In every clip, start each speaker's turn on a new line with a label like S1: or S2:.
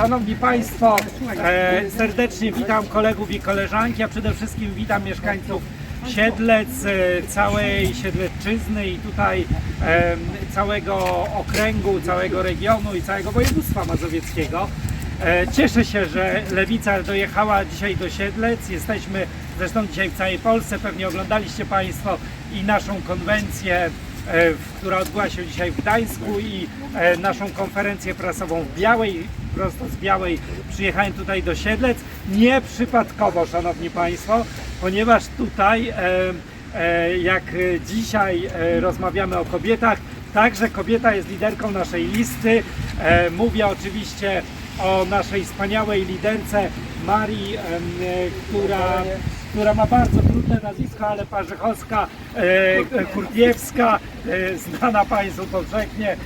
S1: Szanowni Państwo, e, serdecznie witam kolegów i koleżanki, a przede wszystkim witam mieszkańców Siedlec, e, całej Siedleczczyzny i tutaj e, całego okręgu, całego regionu i całego województwa mazowieckiego. E, Cieszę się, że Lewica dojechała dzisiaj do Siedlec. Jesteśmy zresztą dzisiaj w całej Polsce. Pewnie oglądaliście Państwo i naszą konwencję, e, która odbyła się dzisiaj w Gdańsku i e, naszą konferencję prasową w Białej. Prosto z Białej przyjechałem tutaj do Siedlec. Nie przypadkowo, Szanowni Państwo, ponieważ tutaj, e, e, jak dzisiaj e, rozmawiamy o kobietach, także kobieta jest liderką naszej listy. Mówię oczywiście o naszej wspaniałej liderce Marii, która, która ma bardzo trudne nazwisko, ale Parzechowska, e, e, Kurdiewska, e, znana Państwu powszechnie, em,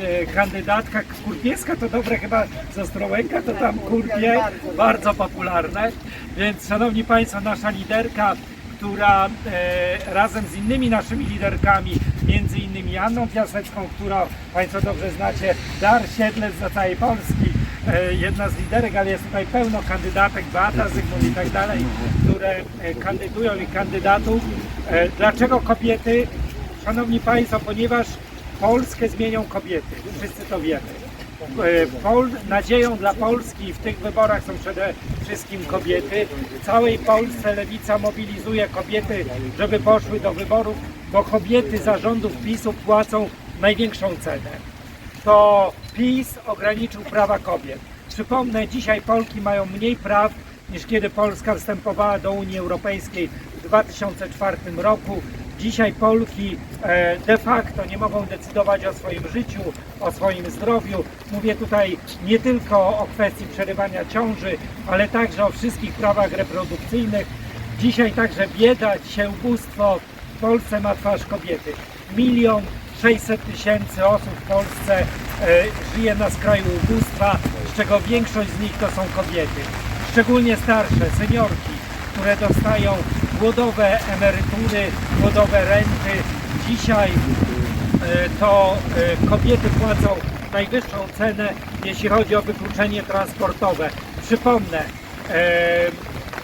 S1: e, kandydatka. Kurdiewska to dobre chyba z Ostrołęka, to tam Kurdie, bardzo popularne, więc Szanowni Państwo, nasza liderka która e, razem z innymi naszymi liderkami, między innymi Anną Piasecką, którą Państwo dobrze znacie, Dar Siedlec za całej Polski, e, jedna z liderek, ale jest tutaj pełno kandydatek, Beata Zygmunt i tak dalej, które e, kandydują i kandydatów. E, dlaczego kobiety? Szanowni Państwo, ponieważ Polskę zmienią kobiety, wszyscy to wiemy. E, Pol, nadzieją dla Polski w tych wyborach są przede wszystkim kobiety. W całej Polsce lewica mobilizuje kobiety, żeby poszły do wyborów, bo kobiety zarządów PiSu płacą największą cenę. To PiS ograniczył prawa kobiet. Przypomnę, dzisiaj Polki mają mniej praw niż kiedy Polska wstępowała do Unii Europejskiej w 2004 roku. Dzisiaj Polki e, de facto nie mogą decydować o swoim życiu, o swoim zdrowiu. Mówię tutaj nie tylko o kwestii przerywania ciąży, ale także o wszystkich prawach reprodukcyjnych. Dzisiaj także bieda, dzisiaj ubóstwo w Polsce ma twarz kobiety. Milion 600 tysięcy osób w Polsce e, żyje na skraju ubóstwa, z czego większość z nich to są kobiety. Szczególnie starsze, seniorki, które dostają głodowe emerytury, głodowe renty. Dzisiaj e, to e, kobiety płacą najwyższą cenę, jeśli chodzi o wykluczenie transportowe. Przypomnę, e,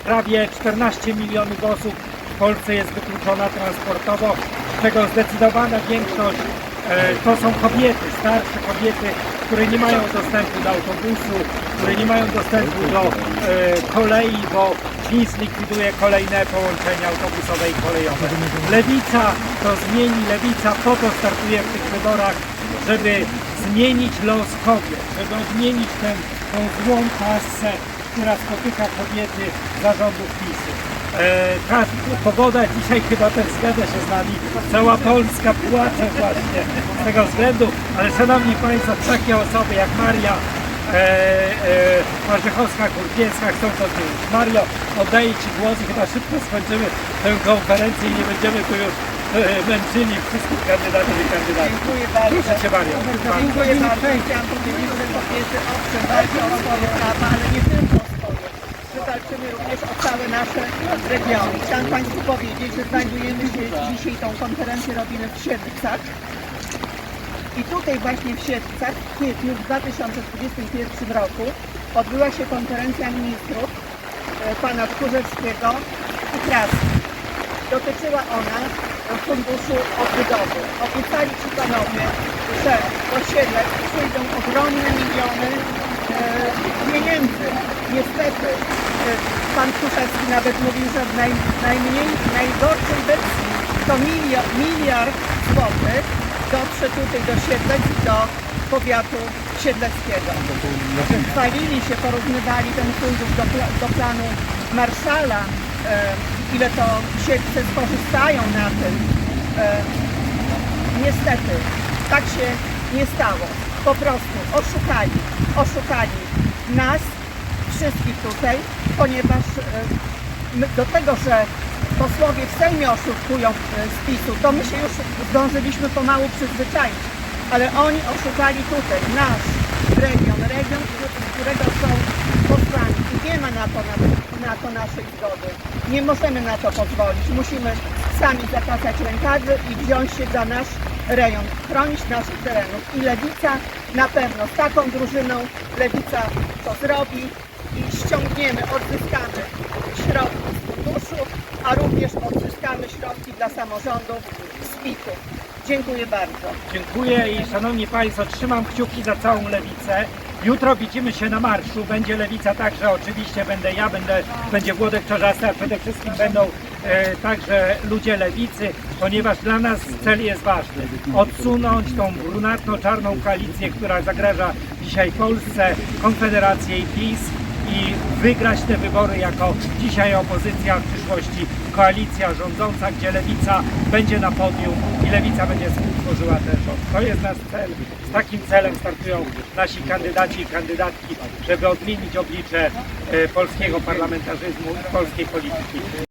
S1: prawie 14 milionów osób w Polsce jest wykluczona transportowo, z czego zdecydowana większość to są kobiety, starsze kobiety, które nie mają dostępu do autobusu, które nie mają dostępu do e, kolei, bo PiS likwiduje kolejne połączenia autobusowe i kolejowe. Lewica to zmieni, lewica po to startuje w tych wyborach, żeby zmienić los kobiet, żeby odmienić tę, złą pasę, która spotyka kobiety zarządów PiSu. E, ta pogoda dzisiaj chyba też zgadza się z nami. Cała Polska płacze właśnie z tego względu, ale szanowni Państwo, takie osoby jak Maria e, e, Marzechowska, Kurkiewska chcą to zmienić. Mario, oddaję Ci głos i chyba szybko skończymy tę konferencję i nie będziemy tu już e, męczyli wszystkich kandydatów i kandydatów.
S2: Dziękuję bardzo.
S1: Proszę Cię Mario.
S2: Dziękuję bardzo. Chciałam powiedzieć, że kobiety owszem walczą o swoje prawa, ale nie tylko walczymy również o całe nasze regiony. Chciałam Państwu powiedzieć, że znajdujemy się dzisiaj tą konferencję robimy w Siedlcach. I tutaj właśnie w Siedlcach w kwietniu w 2021 roku odbyła się konferencja ministrów e, pana Tchórzewskiego i Kraski. Dotyczyła ona funduszu odbudowy. Obiecali ci panowie, że do Siedlec przyjdą ogromne miliony e, pieniędzy. Pan Tchórzewski nawet mówił, że w naj, najmniej, najgorszej wersji to miliard, miliard złotych dotrze tutaj do Siedlec i do powiatu siedleckiego. Chwalili się, porównywali ten fundusz do, do planu Marszala, e, ile to siedlce skorzystają na tym. E, niestety, tak się nie stało. Po prostu oszukali, oszukali nas, wszystkich tutaj, ponieważ e, do tego, że posłowie w Sejmie oszukują e, z to my się już zdążyliśmy pomału przyzwyczaić. Ale oni oszukali tutaj nasz region, region, z którego są posłani. I nie ma na to, na, na to naszej zgody. Nie możemy na to pozwolić. Musimy sami zakasać rękawy i wziąć się za nasz rejon, chronić naszych terenów. I Lewica Na pewno z taką drużyną Lewica to zrobi i ściągniemy, odzyskamy środki z funduszu, a również odzyskamy środki dla samorządów z PIT-u. Dziękuję bardzo.
S1: Dziękuję i szanowni Państwo, trzymam kciuki za całą lewicę. Jutro widzimy się na marszu, będzie lewica także, oczywiście będę ja, będę, będzie Włodek Czarzasty, a przede wszystkim będą także ludzie lewicy, ponieważ dla nas cel jest ważny. Odsunąć tą brunatno-czarną koalicję, która zagraża dzisiaj Polsce, Konfederację i PiS i wygrać te wybory jako dzisiaj opozycja, w przyszłości koalicja rządząca, gdzie lewica będzie na podium i lewica będzie współtworzyła ten rząd. To jest nasz cel. Z takim celem startują nasi kandydaci i kandydatki, żeby odmienić oblicze e, polskiego parlamentaryzmu i polskiej polityki.